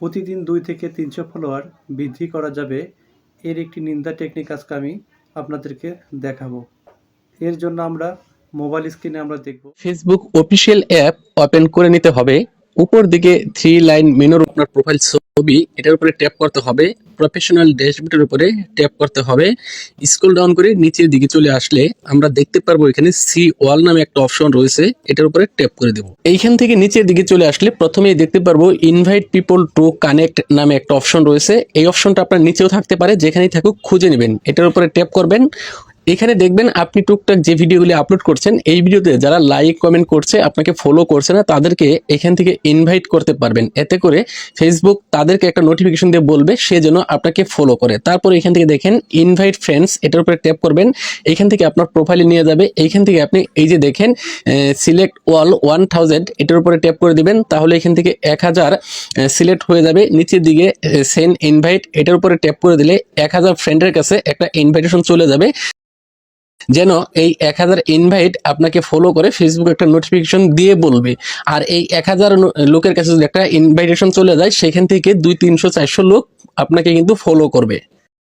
প্রতিদিন দুই থেকে তিনশো ফলোয়ার বৃদ্ধি করা যাবে। এর একটি নিন্দা টেকনিক আজকে আমি আপনাদেরকে দেখাবো। এর জন্য আমরা মোবাইল স্ক্রিনে আমরা দেখব। ফেসবুক অফিসিয়াল অ্যাপ ওপেন করে নিতে হবে। উপর দিকে থ্রি লাইন মেনুর আপনার প্রোফাইল ছবি, এটার উপরে ট্যাপ করতে হবে প্রফেশনাল ড্যাশবোর্ডের উপরে ট্যাপ করতে হবে। স্ক্রল ডাউন করে নিচের দিকে চলে আসলে আমরা দেখতে পারব এখানে সি ওয়াল নামে একটা অপশন রয়েছে, এটার উপরে ট্যাপ করে দেব। এইখান থেকে নিচের দিকে চলে আসলে প্রথমেই দেখতে পারব ইনভাইট পিপল টু কানেক্ট নামে একটা অপশন রয়েছে। এই অপশনটা আপনার নিচেও থাকতে পারে, যেখানেই থাকুক খুঁজে নেবেন। এটার উপরে ট্যাপ করবেন এখানে দেখবেন আপনি টুকটাক যে ভিডিওগুলি আপলোড করছেন, এই ভিডিওতে যারা লাইক কমেন্ট করছে, আপনাকে ফলো করছে না, তাদেরকে এখান থেকে ইনভাইট করতে পারবেন। এতে করে ফেসবুক তাদেরকে একটা নোটিফিকেশন দিয়ে বলবে, সে যেন আপনাকে ফলো করে। তারপর এখান থেকে দেখেন ইনভাইট ফ্রেন্ডস এটার উপরে ট্যাপ করবেন। এখান থেকে আপনার প্রোফাইলে নিয়ে যাবে। এইখান থেকে আপনি এই যে দেখেন সিলেক্ট ওয়াল ওয়ান থাউজেন্ড এটার উপরে ট্যাপ করে দিবেন। তাহলে এখান থেকে এক হাজার সিলেক্ট হয়ে যাবে। নিচের দিকে সেন্ড ইনভাইট এটার উপরে ট্যাপ করে দিলে এক হাজার ফ্রেন্ডের কাছে একটা ইনভাইটেশন চলে যাবে। যেন এই এক হাজার ইনভাইট আপনাকে ফলো করে ফেসবুক একটা নোটিফিকেশন দিয়ে বলবে। আর এই এক হাজার লোকের কাছে যদি একটা ইনভাইটেশন চলে যায়, সেখান থেকে দুই তিনশো চারশো লোক আপনাকে কিন্তু ফলো করবে।